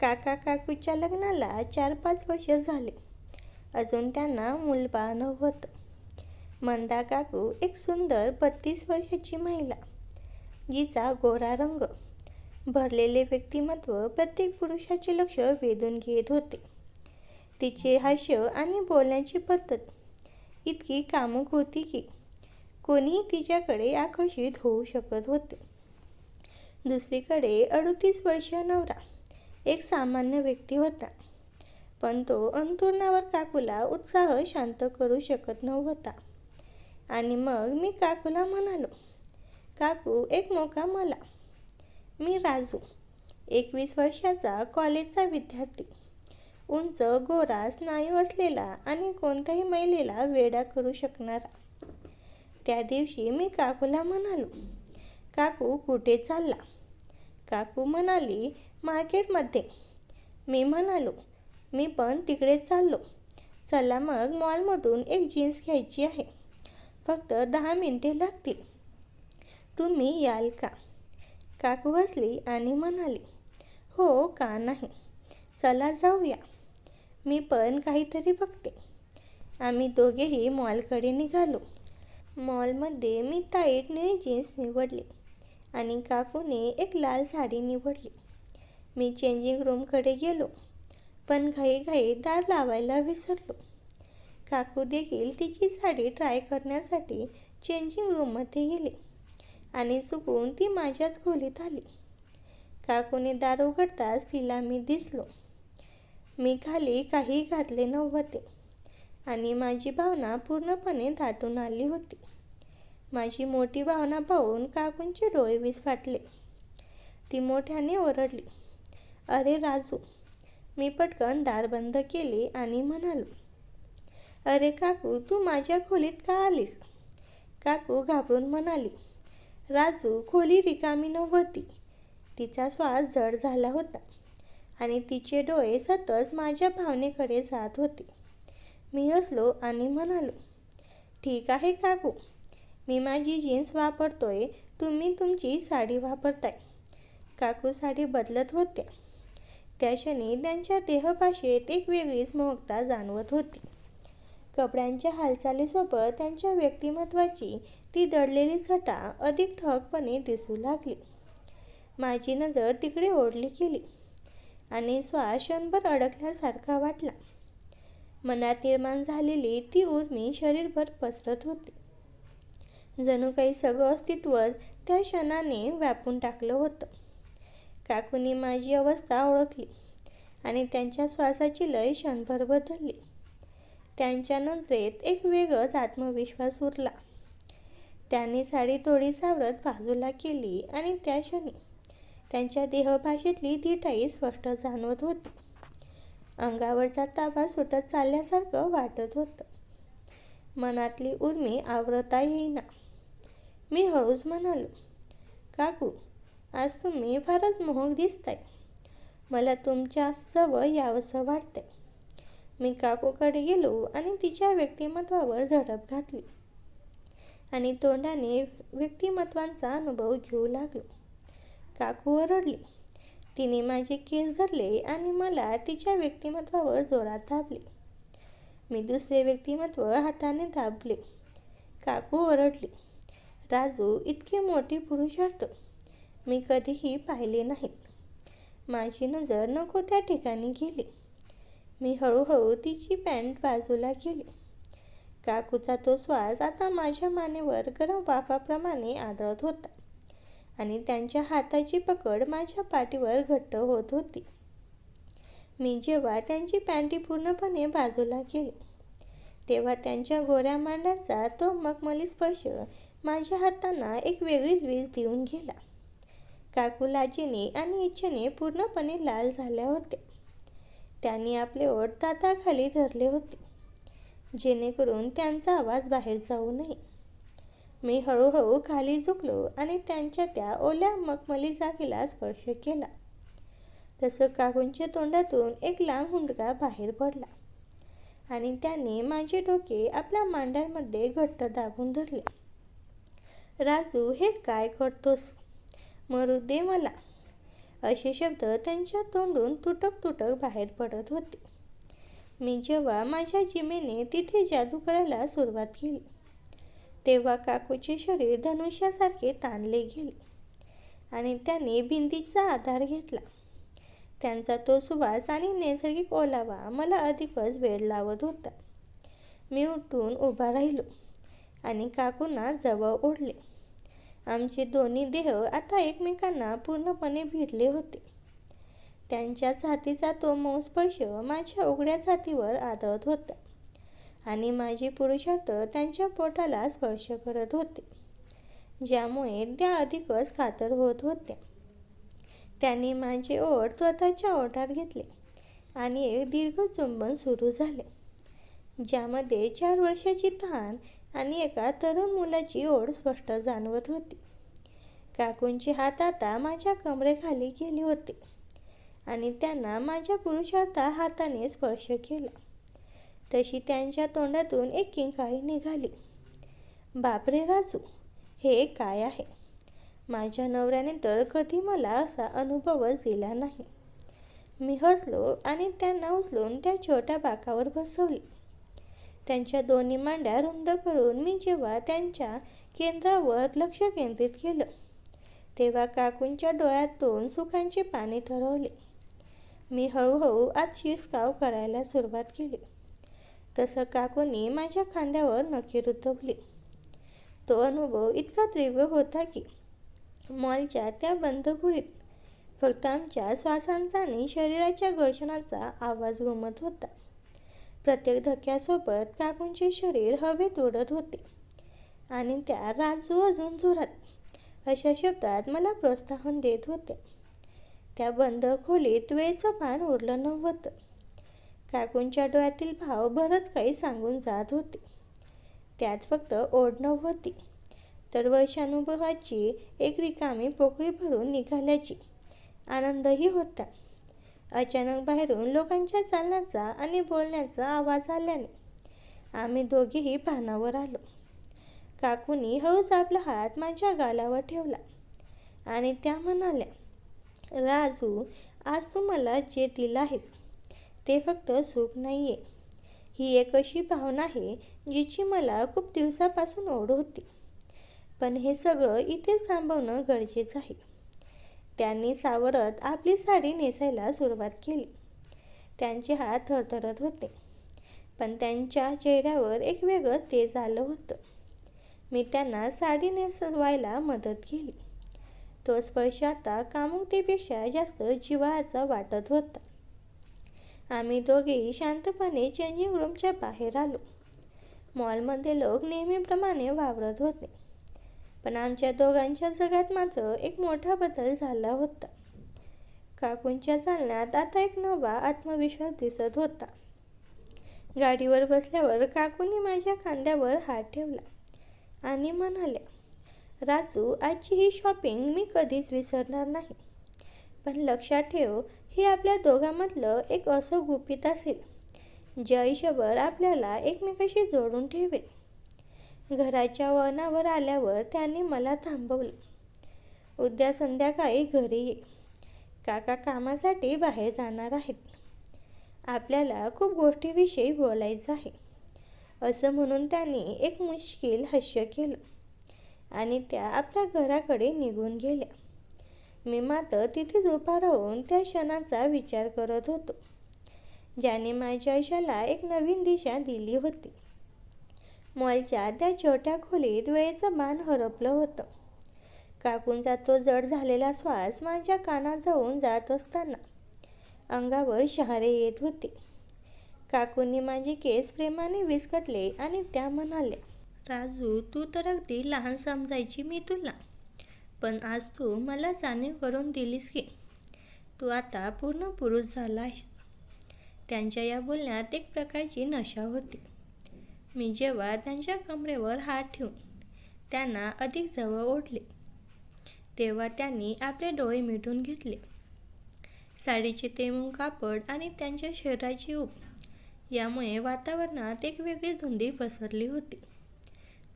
काका काकूच्या लग्नाला चार पाच वर्ष झाले. अजून त्यांना मुलबाळ नव्हतं मंदा काकू एक सुंदर बत्तीस वर्षाची महिला. जिचा गोरा रंग. भरलेले व्यक्तिमत्व प्रत्येक पुरुषाचे लक्ष वेधून घेत होते. तिचे हास्य आणि बोलण्याची पद्धत इतकी कामुक होती की कोणीही तिच्याकडे आकर्षित होऊ शकत होते. दुसरीकडे अडतीस वर्ष नवरा. एक सामान्य व्यक्ती होता. पण तो अंतुरणावर काकूला उत्साह शांत करू शकत नव्हता. आणि मग मी काकूला म्हणालो काकू एक मोका मला. मी राजू एकवीस वर्षाचा कॉलेजचा विद्यार्थी. उंच गोरा स्नायू असलेला आणि कोणत्याही महिलेला वेडा करू शकणारा. त्या दिवशी मी काकूला म्हणालो काकू कुठे चालला? काकू म्हणाली मार्केटमध्ये. मी म्हणालो मी पण तिकडेच चाललो. चला मग मॉलमधून एक जीन्स घ्यायची आहे. फक्त दहा मिनटे लागतील. तुम्ही याल का? काकू हसली आणि म्हणाली हो का नाही? चला जाऊया. मी पण काहीतरी बघते. आम्ही दोघेही मॉलकडे निघालो. मॉलमध्ये मी ताईट निळी जीन्स निवडली आणि काकूने एक लाल साडी निवडली. मी चेंजिंग रूमकडे गेलो. पण घाईघाई दार लावायला विसरलो. काकू देखील तिची साडी ट्राय करण्यासाठी चेंजिंग रूममध्ये गेली आणि चुकून ती माझ्याच खोलीत आली. काकूने दार उघडताच तिला मी दिसलो. मी खाली काही घातले नव्हते आणि माझी भावना पूर्णपणे दाटून आली होती. माझी मोठी भावना पाहून काकूंचे डोळे विस्फाटले. ती मोठ्याने ओरडली. अरे राजू मी पटकन दार बंद केले आणि म्हणालो अरे काकू तू माझ्या खोलीत का आलीस? काकू घाबरून म्हणाली राजू खोली रिकामी नव्हती. तिचा श्वास जड झाला होता आणि तिचे डोळे सतत माझ्या भावनेकडे जात होते. मी हसलो आणि म्हणालो ठीक आहे काकू मी माझी जीन्स वापरतोय तुम्ही तुमची साडी वापरताय. काकू साडी बदलत होत्या. त्या क्षणी त्यांच्या देहभाषेत एक वेगळीच मोहकता जाणवत होती. कपड्यांच्या हालचालीसोबत त्यांच्या व्यक्तिमत्वाची ती दडलेली छटा अधिक ठळकपणे दिसू लागली. माझी नजर तिकडे ओढली गेली आणि श्वास क्षणभर अडकल्यासारखा वाटला. मनात निर्माण झालेली ती उर्मी शरीरभर पसरत होती. जणू काही सगळं अस्तित्वच त्या क्षणाने व्यापून टाकलं होतं. काकूनी माझी अवस्था ओळखली आणि त्यांच्या श्वासाची लय क्षणभर बदलली. त्यांच्या नजरेत एक वेगळंच आत्मविश्वास उरला. त्यांनी साडी थोडी सावरत बाजूला केली आणि त्या क्षणी त्यांच्या देहभाषेतली धीटाई स्पष्ट जाणवत होती. अंगावरचा ताबा सुटत चालल्यासारखं वाटत होतं. मनातली उर्मी आवरता येईना. मी हळूच म्हणालो काकू आज तुम्ही फारच मोहक दिसताय. मला तुमच्या जवळ यावंसं वाटतंय. मी काकूकडे गेलो आणि तिच्या व्यक्तिमत्वावर झडप घातली. आणि तोंडाने व्यक्तिमत्वांचा अनुभव घेऊ लागलो. काकू ओरडली तिने माझे केस धरले आणि मला तिच्या व्यक्तिमत्वावर जोरात दाबले. मी दुसरे व्यक्तिमत्व हाताने दाबले. काकू ओरडली राजू इतके मोठे पुरुषार्थ मी कधीही पाहिले नाहीत. माझी नजर नको त्या ठिकाणी गेली. मी हळूहळू तिची पॅन्ट बाजूला केली. काकूचा तो श्वास आता माझ्या मानेवर गरम वाफाप्रमाणे आदळत होता आणि त्यांच्या हाताची पकड माझ्या पाठीवर घट्ट होत होती. मी जेव्हा त्यांची पॅन्टी पूर्णपणे बाजूला केली तेव्हा त्यांच्या गोऱ्या मांडाचा तो मखमली स्पर्श माझ्या हातांना एक वेगळीच वीज देऊन गेला. काकू लाजीने आणि इच्छेने पूर्णपणे लाल झाल्या होत्या त्यांनी आपले ओठ दाताखाली धरले होते. जेणेकरून त्यांचा आवाज बाहेर जाऊ नये. मी हळूहळू खाली झुकलो आणि त्यांच्या त्या ओल्या मखमली जागेला स्पर्श केला. तसं काकूंच्या तोंडातून एक लांब हुंदका बाहेर पडला आणि त्याने माझे डोके आपल्या मांड्यांमध्ये घट्ट दाबून धरले. राजू हे काय करतोस? मरू दे मला. असे शब्द त्यांच्या तोंडून तुटक तुटक बाहेर पडत होते. मी जेव्हा माझ्या जिमेने तिथे जादू करायला सुरुवात केली तेव्हा काकूचे शरीर धनुष्यासारखे ताणले गेले आणि त्याने भिंतीचा आधार घेतला. त्यांचा तो सुवास आणि नैसर्गिक ओलावा मला अधिकच वेळ लावत होता. मी उठून उभा राहिलो आणि काकूंना जवळ ओढले. आमचे दोन्ही देह आता एकमेकांना पूर्णपणे भिडले होते. त्यांच्या छातीचा तो मौस्पर्श माझ्या उघड्या छातीवर आदळत होता आणि माझी पुरुषार्थ त्यांच्या पोटाला स्पर्श करत होते ज्यामुळे त्या अधिकच कातर होत होत्या. त्यांनी माझे ओठ स्वतःच्या ओठात घेतले आणि एक दीर्घ चुंबन सुरू झाले ज्यामध्ये चार वर्षाची तहान आणि एका तरुण मुलाची ओढ स्पष्ट जाणवत होती. काकूंचे हात आता माझ्या कमरेखाली गेले होते आणि त्यांना माझ्या पुरुषार्था हाताने स्पर्श केला. तशी त्यांच्या तोंडातून एक किंकाळी निघाली. बापरे राजू हे काय आहे? माझ्या नवऱ्याने तर कधी मला असा अनुभवच दिला नाही. मी हसलो आणि त्यांना उचलून त्या छोट्या बाकावर बसवली. त्यांच्या दोन्ही मांड्या रुंद करून मी जेव्हा त्यांच्या केंद्रावर लक्ष केंद्रित केलं तेव्हा काकूंच्या डोळ्यातून सुखांची पाणी ठरवले मी हळूहळू आत शिरस्काव करायला सुरुवात केली. तसं काकूंनी माझ्या खांद्यावर नखी रुतवली. तो अनुभव इतका तीव्र होता की मॉलच्या त्या बंद फक्त आमच्या श्वासांचा आणि शरीराच्या घर्षणाचा आवाज घुमत होता. प्रत्येक धक्क्यासोबत काकूंचे शरीर हवेत उडत होते. आणि त्या राजू अजून जोरात अशा शब्दात मला प्रोत्साहन देत होते. त्या बंद खोलीत वेळचं पान उरलं नव्हतं. काकूंच्या डोळ्यातील भाव बरंच काही सांगून जात होते. त्यात फक्त ओढ नव्हती तर वर्षानुभवाची एक रिकामी पोकळी भरून निघाल्याची आनंदही होता. अचानक बाहेरून लोकांच्या चालण्याचा आणि बोलण्याचा आवाज आल्याने आम्ही दोघेही पानावर आलो. काकूनी हळूच आपला हात माझ्या गालावर ठेवला आणि त्या म्हणाल्या राजू आज तू मला जे दिलं आहेस ते फक्त सुख नाही आहे ही एक अशी भावना आहे जिची मला खूप दिवसापासून ओढ होती. पण हे सगळं इथेच थांबवणं गरजेचं आहे. त्यांनी सावरत आपली साडी नेसायला सुरुवात केली. त्यांचे हात थरथरत होते. पण त्यांच्या चेहऱ्यावर एक वेगळं तेज आलं होतं. मी त्यांना साडी नेसवायला मदत केली. तो स्पर्श आता कामुकतेपेक्षा जास्त जिवाळाचा वाटत होता. आम्ही दोघेही शांतपणे चेंजिंग रूमच्या बाहेर आलो. मॉलमध्ये लोक नेहमीप्रमाणे वावरत होते. पण आमच्या दोघांच्या जगात मात्र एक मोठा बदल झाला होता. काकूंच्या चालण्यात आता एक नवा आत्मविश्वास दिसत होता. गाडीवर बसल्यावर काकूंनी माझ्या खांद्यावर हात ठेवला आणि म्हणाल्या राजू आजची ही शॉपिंग मी कधीच विसरणार नाही. पण लक्षात ठेव हे आपल्या दोघांमधलं एक असं गुपित असेल जे आयुष्यभर आपल्याला एकमेकाशी जोडून ठेवेल. घराच्या वळणावर आल्यावर त्यांनी मला थांबवलं. उद्या संध्याकाळी घरी ये. काका कामासाठी बाहेर जाणार आहेत. आपल्याला खूप गोष्टीविषयी बोलायचं आहे. असं म्हणून त्यांनी एक मुश्किल हास्य केलं आणि त्या आपल्या घराकडे निघून गेल्या. मी मात्र तिथेच उभा राहून त्या क्षणाचा विचार करत होतो. ज्याने माझ्या आयुष्याला एक नवीन दिशा दिली होती. मॉलच्या त्या छोट्या खोलीत वेळेचं बाण हरपलं होतं. काकूंचा तो जड झालेला श्वास माझ्या कानात जाऊन जात असताना अंगावर शहारे येत होते. काकूंनी माझे केस प्रेमाने विस्कटले आणि त्या म्हणाल्या राजू तू तर अगदी लहान समजायची मी तुला. पण आज तू मला जाणीव करून दिलीस की तू आता पूर्ण पुरुष झाला आहेस. त्यांच्या या बोलण्यात एक प्रकारची नशा होती. मी जेव्हा त्यांच्या कमरेवर हात ठेवून त्यांना अधिक जवळ ओढले तेव्हा त्यांनी आपले डोळे मिटून घेतले. साडीचे तेमून कापड आणि त्यांच्या शरीराची ऊब यामुळे वातावरणात एक वेगळी धुंदी पसरली होती.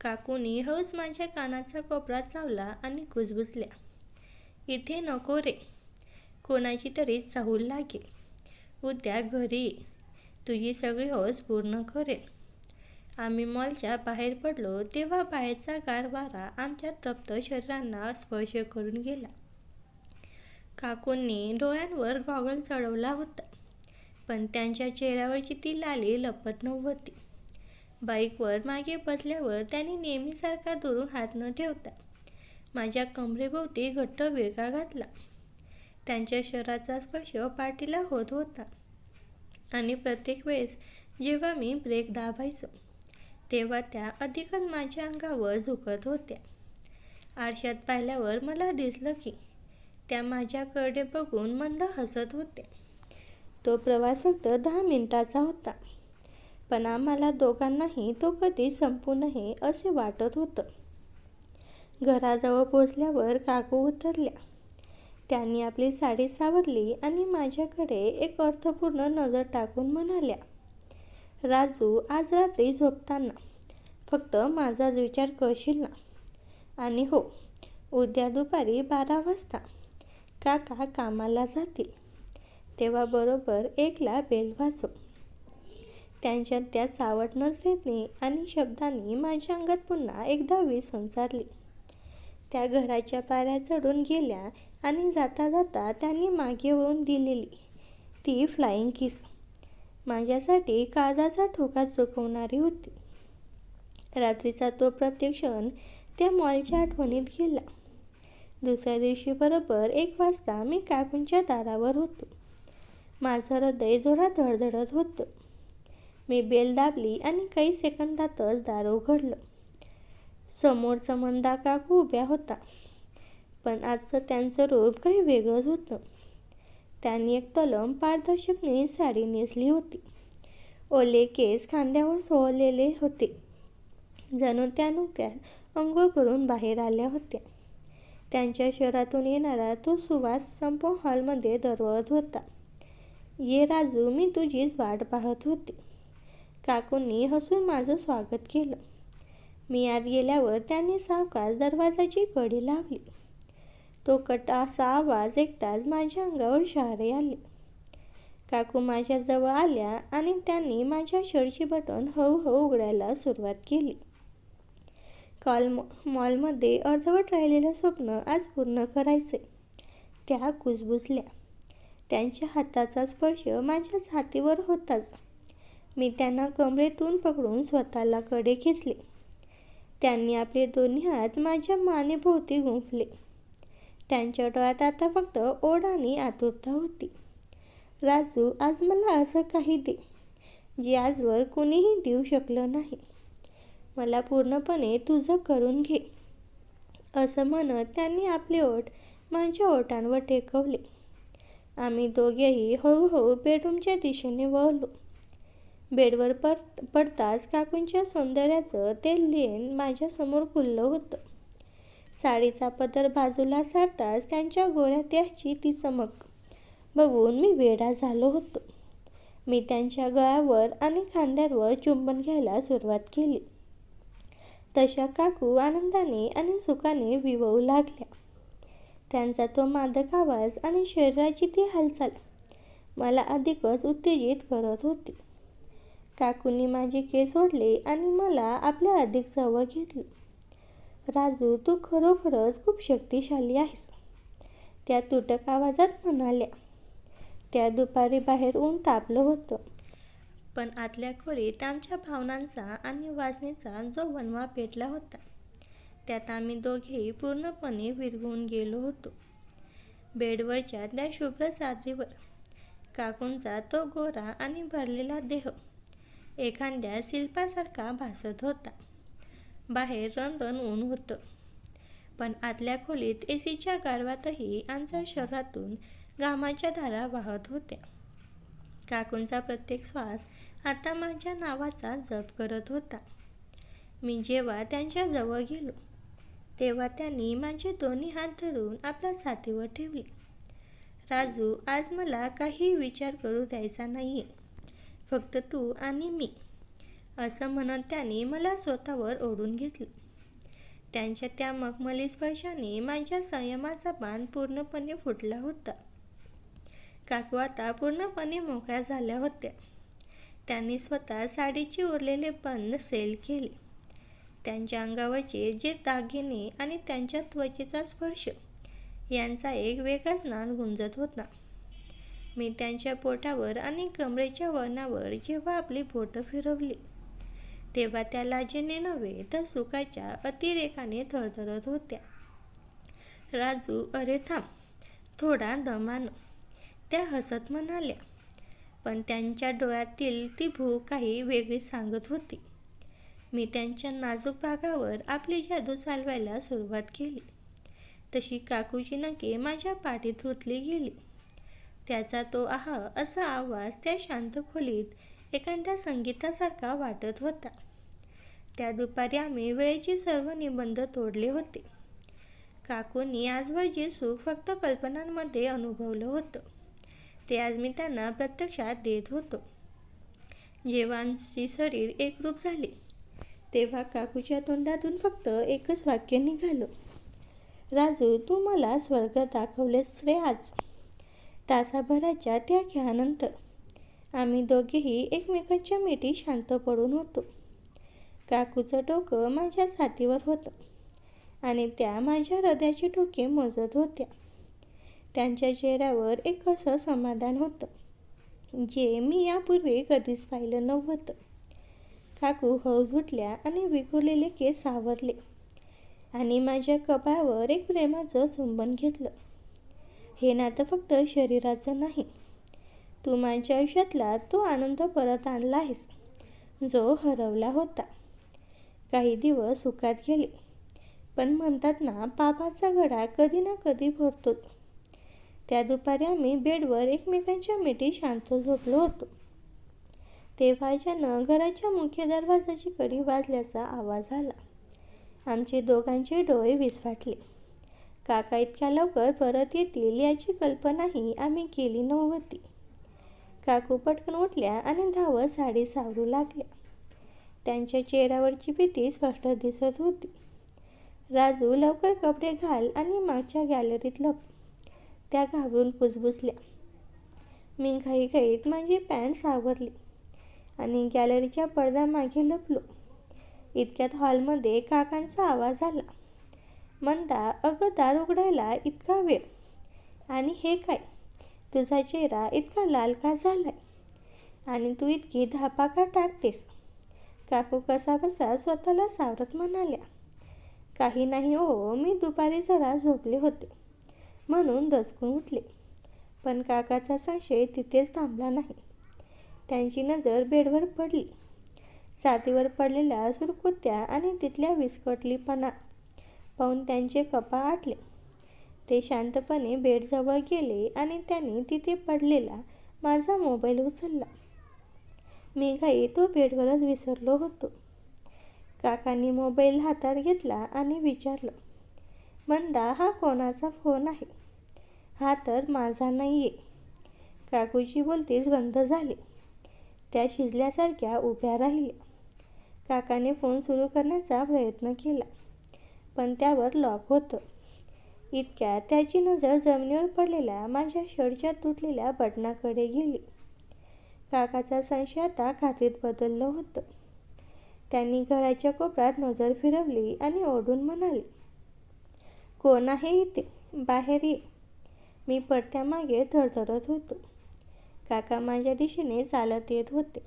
काकूनी हळूच माझ्या कानाचा कोपरा चावला आणि कुजबुजल्या इथे नको रे कोणाची तरी चाहूल लागेल उद्या घरी ये. तुझी सगळी हौस पूर्ण करेल. आम्ही मॉलच्या बाहेर पडलो तेव्हा बाहेरचा गार वारा आमच्या तप्त शरीरांना स्पर्श करून गेला. काकूंनी डोळ्यांवर गॉगल चढवला होता पण त्यांच्या चेहऱ्यावरची ती लाली लपत नव्हती. बाईकवर मागे बसल्यावर त्यांनी नेहमीसारखा दुरून हात न ठेवता माझ्या कमरेभोवती घट्ट विळका घातला. त्यांच्या शरीराचा स्पर्श पाठीला होत होता आणि प्रत्येक वेळेस जेव्हा मी ब्रेक दाबायचो तेव्हा त्या अधिकच माझ्या अंगावर झुकत होत्या. आरशात पाहिल्यावर मला दिसलं की त्या माझ्याकडे बघून मंद हसत होत्या. तो प्रवास फक्त दहा मिनिटाचा होता पण आम्हाला दोघांनाही तो कधी संपू नये असे वाटत होतं. घराजवळ पोचल्यावर काकू उतरल्या. त्यांनी आपली साडी सावरली आणि माझ्याकडे एक अर्थपूर्ण नजर टाकून म्हणाल्या राजू आज रात्री झोपताना फक्त माझाच विचार करशील ना? आणि हो उद्या दुपारी बारा वाजता काका कामाला जातील. तेव्हा बरोबर एकला बेल वाजव. त्यांच्या त्या चावट नजरेने आणि शब्दांनी माझ्या अंगात पुन्हा एकदा वीज संचारली त्या घराच्या पाऱ्या चढून गेल्या आणि जाता जाता त्यांनी मागे वळून दिलेली ती फ्लाईंग किस माझ्यासाठी काळजाचा ठोका चुकवणारी होती. रात्रीचा तो प्रत्येक क्षण त्या मॉलच्या आठवणीत गेला. दुसऱ्या दिवशी बरोबर एक वाजता मी काकूंच्या दारावर होतो. माझं हृदय जोरात धडधडत होतं. मी बेल दाबली आणि काही सेकंदातच दार उघडलं. समोरचा मंदा काकू उभ्या होता. पण आजचं त्यांचं रूप काही वेगळंच होतं. त्यांनी एक तलम पारदर्शकने साडी नेसली होती. ओले केस खांद्यावर सोहलेले होते. जणू त्या नुकत्याच अंघोळ करून बाहेर आल्या होत्या. त्यांच्या शहरातून येणारा तो सुवास संपूर्ण हॉलमध्ये दरवळत होता. ये राजू मी तुझीच वाट पाहत होते. काकूंनी हसून माझं स्वागत केलं. मी आत गेल्यावर त्यांनी सावकाश दरवाजाची कडी लावली. तो कटासा आवाज ऐकताच माझ्या अंगावर शहारे आले. काकू माझ्याजवळ आल्या आणि त्यांनी माझ्या शर्टची बटन हळूहळू उघडायला सुरुवात केली. कॉल मॉलमध्ये अर्धवट राहिलेलं स्वप्न आज पूर्ण करायचे त्या कुजबुजल्या. त्यांच्या हाताचा स्पर्श माझ्या छातीवर होताच. मी त्यांना कमरेतून पकडून स्वतःला कडे खेचले. त्यांनी आपले दोन्ही हात माझ्या मानेभोवती गुंफले. त्यांच्या डोळ्यात आता फक्त ओढ आणि आतुरता होती. राजू आज मला असं काही दे जे आजवर कुणीही देऊ शकलं नाही. मला पूर्णपणे तुझं करून घे. असं म्हणत त्यांनी आपले ओठ माझ्या ओठांवर टेकवले. आम्ही दोघेही हळूहळू बेडरूमच्या दिशेने वळलो. बेडवर पड पडताच काकूंच्या सौंदर्याचं ते लेन माझ्यासमोर खुललं होतं. साडीचा पदर बाजूला सारताच त्यांच्या गोऱ्या त्याची ती चमक. बघून मी वेडा झालो होतो. मी त्यांच्या गळ्यावर आणि खांद्यावर चुंबन घ्यायला सुरुवात केली. तशा काकू आनंदाने आणि सुखाने विवळू लागल्या. त्यांचा तो मादक आवाज आणि शरीराची ती हालचाल मला अधिकच उत्तेजित करत होती. काकूंनी माझे केस ओढले आणि मला आपल्या अधिक जवळ घेतलं. राजू तू खरोखरच खूप शक्तिशाली आहेस. त्या तुटक आवाजात म्हणाल्या. त्या दुपारी बाहेर ऊन तापलं होतं. पण आतल्या खोलीत आमच्या भावनांचा आणि वासनेचा जो वनवा पेटला होता त्यात आम्ही दोघेही पूर्णपणे विरघून गेलो होतो. बेडवरच्या त्या शुभ्र चादरीवर काकूंचा तो गोरा आणि भरलेला देह एखाद्या शिल्पासारखा भासत होता. बाहेर रणरण ऊन होतं. पण आतल्या खोलीत ए सीच्या गारवातही आमच्या शहरातून घामाच्या धारा वाहत होत्या. काकूंचा प्रत्येक श्वास आता माझ्या नावाचा जप करत होता. मी जेव्हा त्यांच्याजवळ गेलो तेव्हा त्यांनी माझे दोन्ही हात धरून आपल्या साथीवर ठेवले. राजू आज मला काही विचार करू द्यायचा नाही फक्त तू आणि मी. असं म्हणत त्यांनी मला स्वतःवर ओढून घेतलं. त्यांच्या त्या मखमली स्पर्शाने माझ्या संयमाचा बांध पूर्णपणे फुटला होता. काकू आता पूर्णपणे मोकळ्या झाल्या होत्या. त्यांनी स्वतः साडीचे उरलेले बंद सेल केले. त्यांच्या अंगावरचे जे दागिने आणि त्यांच्या त्वचेचा स्पर्श यांचा एक वेगळाच नाद गुंजत होता. मी त्यांच्या पोटावर आणि कमरेच्या वळणावर जेव्हा आपली बोटं फिरवली तेव्हा त्या लाजेने नव्हे तर सुखाच्या अतिरेकाने थरथरत होत्या. राजू अरे थांब थोडा दमान त्या हसत म्हणाल्या. पण त्यांच्या डोळ्यातील ती भूक काही वेगळी सांगत होती. मी त्यांच्या नाजूक भागावर आपली जादू चालवायला सुरुवात केली. तशी काकूची नके माझ्या पाठीत रुतली गेली. त्याचा तो आह असा आवाज त्या शांत खोलीत एखाद्या संगीतासारखा वाटत होता. त्या दुपारी आम्ही वेळेचे सर्व निबंध तोडले होते. काकूंनी आजवर जे सुख फक्त कल्पनांमध्ये अनुभवलं होतं. ते आज मी त्यांना प्रत्यक्षात देत होतो. जेव्हा आमची शरीर एकरूप झाले तेव्हा काकूच्या तोंडातून फक्त एकच वाक्य निघालं. राजू तू मला स्वर्ग दाखवलेस रे आज. तासाभराच्या त्या खेळानंतर आम्ही दोघेही एकमेकांच्या मिठी शांत पडून होतो. काकूचं डोकं माझ्या छातीवर होतं आणि त्या माझ्या हृदयाचे ठोके मोजत होत्या. त्यांच्या चेहऱ्यावर एक असं समाधान होतं जे मी यापूर्वी कधीच पाहिलं नव्हतं. काकू हळूच उठल्या आणि विखुरलेले केस सावरले आणि माझ्या कपाळावर एक प्रेमाचं चुंबन घेतलं. हे नातं फक्त शरीराचं नाही तू माझ्या आयुष्यातला तो आनंद परत आणला आहेस जो हरवला होता. काही दिवस सुखात गेले पण म्हणतात ना पापाचा घडा कधी ना कधी भरतोच. त्या दुपारी आम्ही बेडवर एकमेकांच्या मिठी शांत झोपलो होतो. तेव्हा अचानक घराच्या मुख्य दरवाजाची कडी वाजल्याचा आवाज आला. आमचे दोघांचे डोळे विस्फाटले काका इतक्या लवकर परत येतील याची कल्पनाही आम्ही केली नव्हती. काकू पटकन उठल्या आणि धावत साडी सावरू लागल्या. त्यांच्या चेहऱ्यावरची भीती स्पष्ट दिसत होती. राजू लवकर कपडे घाल आणि मागच्या गॅलरीत लप. त्या घाबरून पुसबुसल्या मी घाईघाईत माझी पॅन्ट सावरली आणि गॅलरीच्या पडद्यामागे लपलो. इतक्यात हॉलमध्ये काकांचा आवाज आला. म्हणता अगं दार उघडायला इतका वेळ. आणि हे काय? तुझा चेहरा इतका लाल का झालाय? आणि तू इतकी धापा का टाकतेस? काकू कसा बसा स्वतःला सावरत म्हणाल्या काही नाही हो मी दुपारी जरा झोपले होते. म्हणून दचकून उठले. पण काकाचा संशय तिथेच थांबला नाही. त्यांची नजर बेडवर पडली. जातीवर पडलेल्या सुरकुत्या आणि तिथल्या विस्कटलीपणा पाहून त्यांचे कपा आटले. ते शांतपणे बेडजवळ गेले आणि त्याने तिथे पडलेला माझा मोबाईल उचलला. मी घाई तो बेडवरच विसरलो होतो. काकांनी मोबाईल हातात घेतला आणि विचारलं मंदा हा कोणाचा फोन आहे? हा तर माझा नाही आहे काकूची बोलतीच बंद झाली. त्या शिजल्यासारख्या उभ्या राहिल्या. काकाने फोन सुरू करण्याचा प्रयत्न केला पण त्यावर लॉक होतं. इतक्यात त्याची नजर जमिनीवर पडलेल्या माझ्या शर्टच्या तुटलेल्या बटणाकडे गेली. काकाचा संशय आता खात्रीत बदललं होतं. त्यांनी घराच्या कोपऱ्यात नजर फिरवली आणि ओढून म्हणाले कोण आहे इथे? बाहेर ये. मी पडत्यामागे थरथरत होतो. काका माझ्या दिशेने चालत येत होते.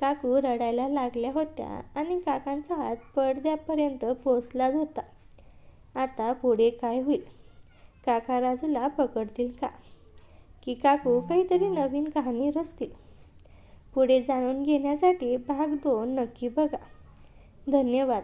काकू रडायला लागल्या होत्या आणि काकांचा हात पडद्यापर्यंत पोचलाच होता. आता पुढे काय होईल? काका राजूला पकडतील का? की काकू काहीतरी नवीन कहाणी रचतील? पुढे जाणून घेण्यासाठी भाग दोन नक्की बघा. धन्यवाद.